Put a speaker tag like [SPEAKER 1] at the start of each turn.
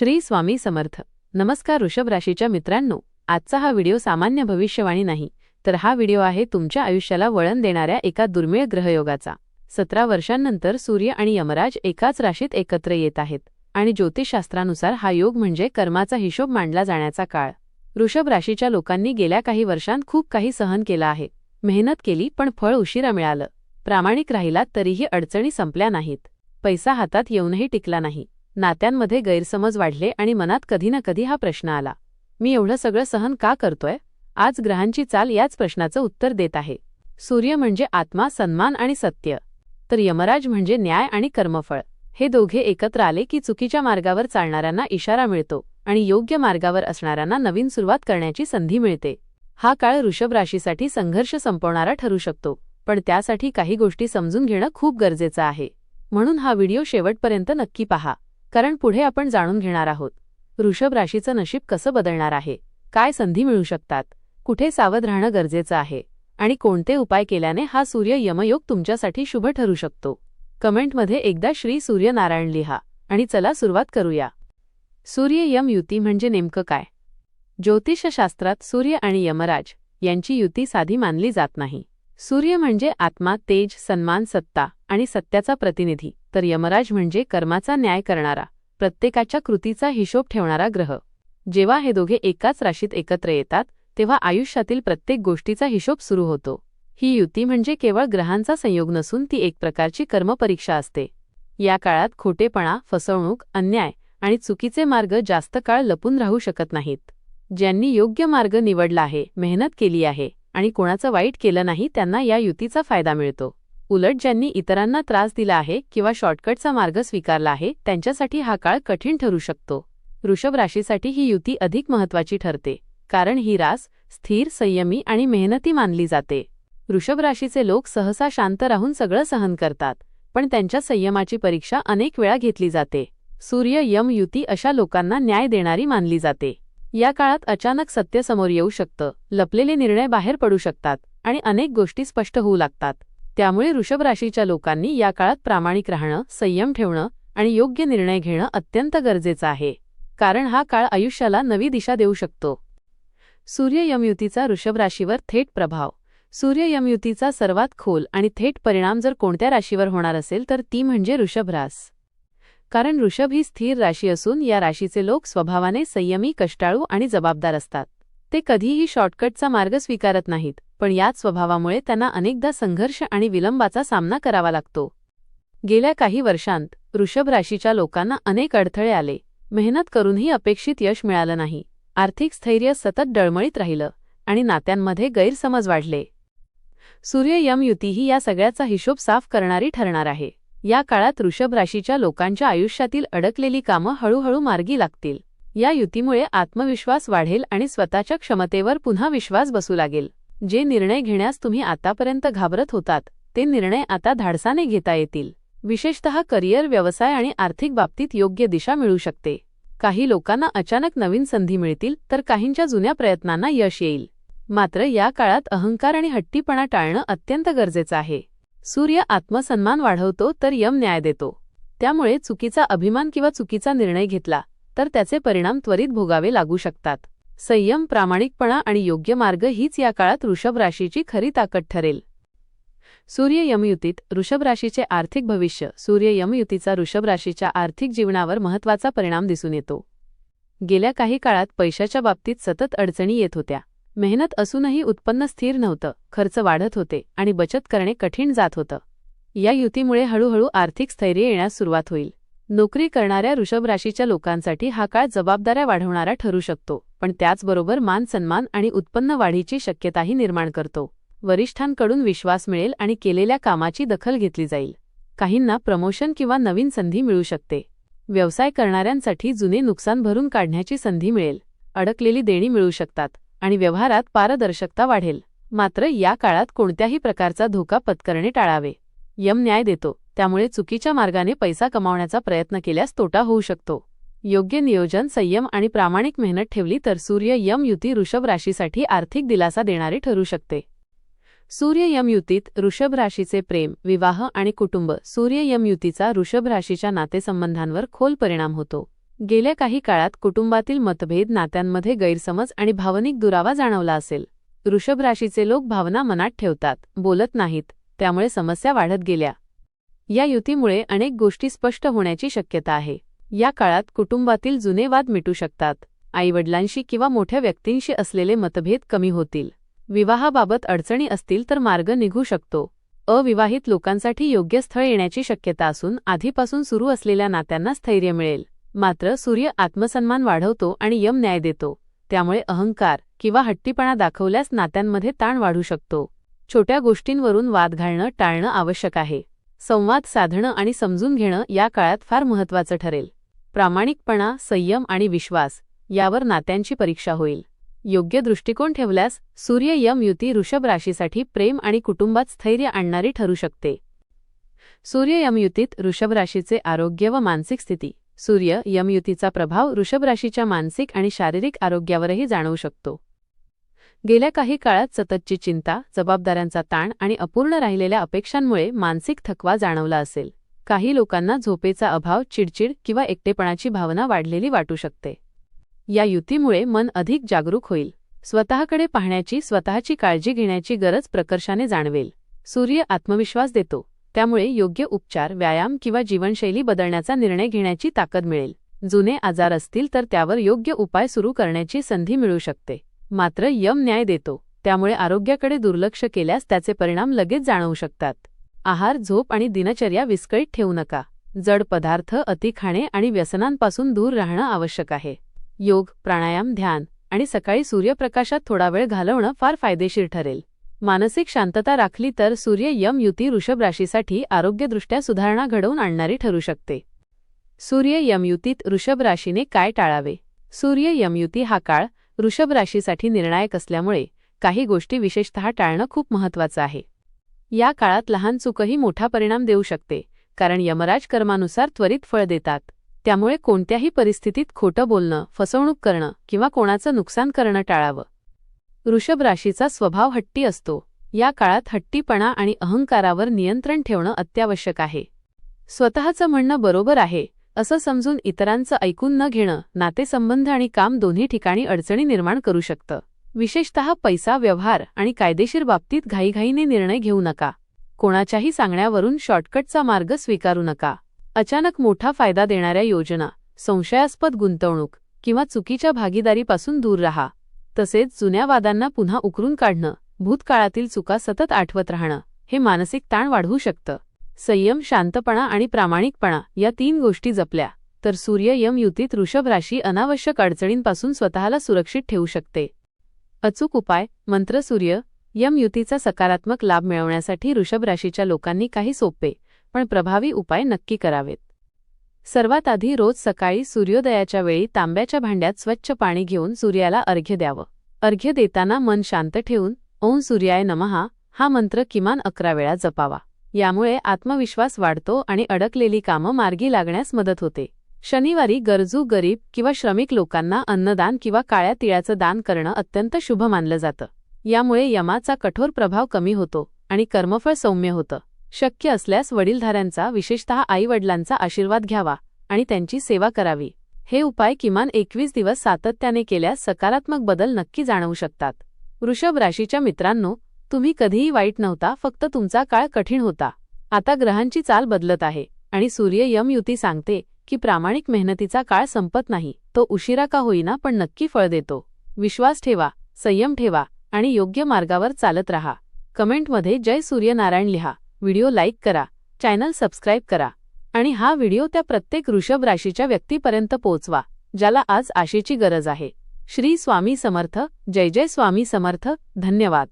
[SPEAKER 1] श्री स्वामी समर्थ. नमस्कार वृषभ राशीच्या मित्रांनो आजचा हा व्हिडिओ सामान्य भविष्यवाणी नाही तर हा व्हिडिओ आहे तुमच्या आयुष्याला वळण देणाऱ्या एका दुर्मिळ ग्रहयोगाचा. सतरा वर्षांनंतर सूर्य आणि यमराज एकाच राशीत एकत्र येत आहेत आणि ज्योतिषशास्त्रानुसार हा योग म्हणजे कर्माचा हिशोब मांडला जाण्याचा काळ. वृषभ राशीच्या लोकांनी गेल्या काही वर्षांत खूप काही सहन केलं आहे मेहनत केली पण फळ उशिरा मिळालं. प्रामाणिक राहिलात तरीही अडचणी संपल्या नाहीत. पैसा हातात येऊनही टिकला नाही. नात्यांमध्ये गैरसमज वाढले आणि मनात कधी ना कधी हा प्रश्न आला. मी एवढं सगळं सहन का करतोय? आज ग्रहांची चाल याच प्रश्नाचं उत्तर देत आहे. सूर्य म्हणजे आत्मा सन्मान आणि सत्य. तर यमराज म्हणजे न्याय आणि कर्मफळ. हे दोघे एकत्र आले की चुकीच्या मार्गावर चालणाऱ्यांना इशारा मिळतो आणि योग्य मार्गावर असणाऱ्यांना नवीन सुरुवात करण्याची संधी मिळते. हा काळ ऋषभ राशीसाठी संघर्ष संपवणारा ठरू शकतो पण त्यासाठी काही गोष्टी समजून घेणं खूप गरजेचं आहे. म्हणून हा व्हिडिओ शेवटपर्यंत नक्की पहा. कारण पुढे आपण जाणून घेणार आहोत. वृषभ राशीचं नशीब कसं बदलणार आहे? काय संधी मिळू शकतात? कुठे सावध राहणं गरजेचं आहे? आणि कोणते उपाय केल्याने हा सूर्य यमयोग तुमच्यासाठी शुभ ठरू शकतो? कमेंटमध्ये एकदा श्री सूर्यनारायण लिहा आणि चला सुरुवात करूया. सूर्य यम युती म्हणजे नेमकं काय? ज्योतिषशास्त्रात सूर्य आणि यमराज यांची युती साधी मानली जात नाही. सूर्य म्हणजे आत्मा तेज सन्मान सत्ता आणि सत्याचा प्रतिनिधी. तर यमराज म्हणजे कर्माचा न्याय करणारा प्रत्येकाच्या कृतीचा हिशोब ठेवणारा ग्रह. जेव्हा हे दोघे एकाच राशीत एकत्र येतात तेव्हा आयुष्यातील प्रत्येक गोष्टीचा हिशोब सुरू होतो. ही युती म्हणजे केवळ ग्रहांचा संयोग नसून ती एक प्रकारची कर्मपरीक्षा असते. या काळात खोटेपणा फसवणूक अन्याय आणि चुकीचे मार्ग जास्त काळ लपून राहू शकत नाहीत. ज्यांनी योग्य मार्ग निवडला आहे मेहनत केली आहे आणि कोणाचं वाईट केलं नाही त्यांना या युतीचा फायदा मिळतो. उलट ज्यांनी इतरांना त्रास दिला आहे किंवा शॉर्टकटचा मार्ग स्वीकारला आहे त्यांच्यासाठी हा काळ कठीण ठरू शकतो. वृषभ राशीसाठी ही युती अधिक महत्वाची ठरते कारण ही रास स्थिर संयमी आणि मेहनती मानली जाते. वृषभ राशीचे लोक सहसा शांत राहून सगळं सहन करतात पण त्यांच्या संयमाची परीक्षा अनेक वेळा घेतली जाते. सूर्य यम युती अशा लोकांना न्याय देणारी मानली जाते. या काळात अचानक सत्य समोर येऊ शकतं लपलेले निर्णय बाहेर पडू शकतात आणि अनेक गोष्टी स्पष्ट होऊ लागतात. त्यामुळे वृषभ राशीच्या लोकांनी या काळात प्रामाणिक राहणं संयम ठेवणं आणि योग्य निर्णय घेणं अत्यंत गरजेचं आहे. कारण हा काळ आयुष्याला नवी दिशा देऊ शकतो. सूर्य यमयुतीचा वृषभ राशीवर थेट प्रभाव. सूर्य यमयुतीचा सर्वात खोल आणि थेट परिणाम जर कोणत्या राशीवर होणार असेल तर ती म्हणजे वृषभ रास. कारण ऋषभ ही स्थिर राशी असून या राशीचे लोक स्वभावाने संयमी कष्टाळू आणि जबाबदार असतात. ते कधीही शॉर्टकटचा मार्ग स्वीकारत नाहीत पण याच स्वभावामुळे त्यांना अनेकदा संघर्ष आणि विलंबाचा सामना करावा लागतो. गेल्या काही वर्षांत वृषभ राशीच्या लोकांना अनेक अडथळे आले. मेहनत करूनही अपेक्षित यश मिळालं नाही. आर्थिक स्थैर्य सतत डळमळीत राहिलं आणि नात्यांमध्ये गैरसमज वाढले. सूर्य यम युतीही या सगळ्याचा हिशोब साफ करणारी ठरणार आहे. या काळात वृषभ राशीच्या लोकांच्या आयुष्यातील अडकलेली कामं हळूहळू मार्गी लागतील. या युतीमुळे आत्मविश्वास वाढेल आणि स्वतःच्या क्षमतेवर पुन्हा विश्वास बसू लागेल. जे निर्णय घेण्यास तुम्ही आतापर्यंत घाबरत होतात ते निर्णय आता धाडसाने घेता येतील. विशेषतः करिअर व्यवसाय आणि आर्थिक बाबतीत योग्य दिशा मिळू शकते. काही लोकांना अचानक नवीन संधी मिळतील तर काहींच्या जुन्या प्रयत्नांना यश येईल. मात्र या काळात अहंकार आणि हट्टीपणा टाळणं अत्यंत गरजेचं आहे. सूर्य आत्मसन्मान वाढवतो तर यम न्याय देतो. त्यामुळे चुकीचा अभिमान किंवा चुकीचा निर्णय घेतला तर त्याचे परिणाम त्वरित भोगावे लागू शकतात. संयम प्रामाणिकपणा आणि योग्य मार्ग हीच या काळात वृषभ राशीची खरी ताकद ठरेल. सूर्य यमयुतीत वृषभ राशीचे आर्थिक भविष्य सूर्य यमयुतीचा वृषभ राशीच्या आर्थिक जीवनावर महत्त्वाचा परिणाम दिसून येतो. गेल्या काही काळात पैशाच्या बाबतीत सतत अडचणी येत होत्या. मेहनत असूनही उत्पन्न स्थिर नव्हतं खर्च वाढत होते आणि बचत करणे कठीण जात होतं. या युतीमुळे हळूहळू आर्थिक स्थैर्य येण्यास सुरुवात होईल. नोकरी करणाऱ्या ऋषभ राशीच्या लोकांसाठी हा काळ जबाबदाऱ्या वाढवणारा ठरू शकतो पण त्याचबरोबर मान सन्मान आणि उत्पन्न वाढीची शक्यताही निर्माण करतो. वरिष्ठांकडून विश्वास मिळेल आणि केलेल्या कामाची दखल घेतली जाईल. काहींना प्रमोशन किंवा नवीन संधी मिळू शकते. व्यवसाय करणाऱ्यांसाठी जुने नुकसान भरून काढण्याची संधी मिळेल. अडकलेली देणी मिळू शकतात. आणि व्यवहारात पारदर्शकता वाढेल. मात्र या काळात कोणत्याही प्रकारचा धोका पत्करणे टाळावे. यम न्याय देतो. त्यामुळे चुकीच्या मार्गाने पैसा कमावण्याचा प्रयत्न केल्यास तोटा होऊ शकतो. योग्य नियोजन संयम आणि प्रामाणिक मेहनत ठेवली तर सूर्य यम युती ऋषभ राशीसाठी आर्थिक दिलासा देणारी ठरू शकते. सूर्य यम युतीत ऋषभ राशीचे प्रेम विवाह आणि कुटुंब सूर्य यम युतीचा ऋषभ राशीच्या नातेसंबंधांवर खोल परिणाम होतो. गेल्या काही काळात कुटुंबातील मतभेद नात्यांमध्ये गैरसमज आणि भावनिक दुरावा जाणवला असेल. वृषभ राशीचे लोक भावना मनात ठेवतात बोलत नाहीत त्यामुळे समस्या वाढत गेल्या. या युतीमुळे अनेक गोष्टी स्पष्ट होण्याची शक्यता आहे. या काळात कुटुंबातील जुने वाद मिटू शकतात. आईवडिलांशी किंवा मोठ्या व्यक्तींशी असलेले मतभेद कमी होतील. विवाहाबाबत अडचणी असतील तर मार्ग निघू शकतो. अविवाहित लोकांसाठी योग्य स्थळ येण्याची शक्यता असून आधीपासून सुरू असलेल्या नात्यांना स्थैर्य मिळेल. मात्र सूर्य आत्मसन्मान वाढवतो आणि यम न्याय देतो. त्यामुळे अहंकार किंवा हट्टीपणा दाखवल्यास नात्यांमध्ये ताण वाढू शकतो. छोट्या गोष्टींवरून वाद घालणं टाळणं आवश्यक आहे. संवाद साधणं आणि समजून घेणं या काळात फार महत्त्वाचं ठरेल. प्रामाणिकपणा संयम आणि विश्वास यावर नात्यांची परीक्षा होईल. योग्य दृष्टिकोन ठेवल्यास सूर्य यम युती ऋषभ राशीसाठी प्रेम आणि कुटुंबात स्थैर्य आणणारी ठरू शकते. सूर्य यम युतीत ऋषभ राशीचे आरोग्य व मानसिक स्थिती सूर्य यम युतीचा प्रभाव वृषभ राशीच्या मानसिक आणि शारीरिक आरोग्यावरही जाणवू शकतो. गेल्या काही काळात सततची चिंता जबाबदाऱ्यांचा ताण आणि अपूर्ण राहिलेल्या अपेक्षांमुळे मानसिक थकवा जाणवला असेल. काही लोकांना झोपेचा अभाव चिडचिड किंवा एकटेपणाची भावना वाढलेली वाटू शकते. या युतीमुळे मन अधिक जागरूक होईल. स्वतःकडे पाहण्याची स्वतःची काळजी घेण्याची गरज प्रकर्षाने जाणवेल. सूर्य आत्मविश्वास देतो. त्यामुळे योग्य उपचार व्यायाम किंवा जीवनशैली बदलण्याचा निर्णय घेण्याची ताकद मिळेल. जुने आजार असतील तर त्यावर योग्य उपाय सुरू करण्याची संधी मिळू शकते. मात्र यम न्याय देतो. त्यामुळे आरोग्याकडे दुर्लक्ष केल्यास त्याचे परिणाम लगेच जाणवू शकतात. आहार झोप आणि दिनचर्या विस्कळीत ठेवू नका. जड पदार्थ अति खाणे आणि व्यसनांपासून दूर राहणं आवश्यक आहे. योग प्राणायाम ध्यान आणि सकाळी सूर्यप्रकाशात थोडा वेळ घालवणं फार फायदेशीर ठरेल. मानसिक शांतता राखली तर सूर्य यम युती वृषभ राशीसाठी आरोग्यदृष्ट्या सुधारणा घडवून आणणारी ठरू शकते. सूर्य यम युतीत वृषभ राशीने काय टाळावे? सूर्य यम युती हा काळ वृषभ राशीसाठी निर्णायक असल्यामुळे काही गोष्टी विशेषतः टाळणं खूप महत्वाचं आहे. या काळात लहान चूकही मोठा परिणाम देऊ शकते कारण यमराज कर्मानुसार त्वरित फळ देतात. त्यामुळे कोणत्याही परिस्थितीत खोटं बोलणं फसवणूक करणं किंवा कोणाचं नुकसान करणं टाळावं. वृषभ राशीचा स्वभाव हट्टी असतो. या काळात हट्टीपणा आणि अहंकारावर नियंत्रण ठेवणं अत्यावश्यक आहे. स्वतःचं म्हणणं बरोबर आहे असं समजून इतरांचं ऐकून न घेणं नातेसंबंध आणि काम दोन्ही ठिकाणी अडचणी निर्माण करू शकतं. विशेषतः पैसा व्यवहार आणि कायदेशीर बाबतीत घाईघाईने निर्णय घेऊ नका. कोणाच्याही सांगण्यावरून शॉर्टकटचा मार्ग स्वीकारू नका. अचानक मोठा फायदा देणाऱ्या योजना संशयास्पद गुंतवणूक किंवा चुकीच्या भागीदारीपासून दूर राहा. तसेच जुन्या वादांना पुन्हा उकरून काढणं भूतकाळातील चुका सतत आठवत राहणं हे मानसिक ताण वाढवू शकतं. संयम शांतपणा आणि प्रामाणिकपणा या तीन गोष्टी जपल्या तर सूर्य यम युतीत वृषभ राशी अनावश्यक अडचणींपासून स्वतःला सुरक्षित ठेवू शकते. अचूक उपाय मंत्र सूर्य यम युतीचा सकारात्मक लाभ मिळवण्यासाठी वृषभ राशीच्या लोकांनी काही सोपे पण प्रभावी उपाय नक्की करावेत. सर्वात आधी रोज सकाळी सूर्योदयाच्या वेळी तांब्याच्या भांड्यात स्वच्छ पाणी घेऊन सूर्याला अर्घ्य द्यावं. अर्घ्य देताना मन शांत ठेवून ओं सूर्याय नमहा हा मंत्र किमान अकरा वेळा जपावा. यामुळे आत्मविश्वास वाढतो आणि अडकलेली कामं मार्गी लागण्यास मदत होते. शनिवारी गरजू गरीब किंवा श्रमिक लोकांना अन्नदान किंवा काळ्या तिळाचं दान करणं अत्यंत शुभ मानलं जातं. यामुळे यमाचा कठोर प्रभाव कमी होतो आणि कर्मफळ सौम्य होतं. शक्य असल्यास वडीलधाऱ्यांचा विशेषतः आईवडिलांचा आशीर्वाद घ्यावा आणि त्यांची सेवा करावी. हे उपाय किमान एकवीस दिवस सातत्याने केल्यास सकारात्मक बदल नक्की जाणवू शकतात. वृषभ राशीच्या मित्रांनो तुम्ही कधीही वाईट नव्हता फक्त तुमचा काळ कठीण होता. आता ग्रहांची चाल बदलत आहे आणि सूर्य यम युती सांगते की प्रामाणिक मेहनतीचा काळ संपत नाही तो उशिरा का होईना पण नक्की फळ देतो. विश्वास ठेवा संयम ठेवा आणि योग्य मार्गावर चालत राहा. कमेंटमध्ये जय सूर्यनारायण लिहा. व्हिडिओ लाईक करा चॅनल सबस्क्राईब करा आणि हा व्हिडिओ त्या प्रत्येक ऋषभ राशीच्या व्यक्तीपर्यंत पोहोचवा ज्याला आज आशेची गरज आहे. श्री स्वामी समर्थ जय जय स्वामी समर्थ धन्यवाद.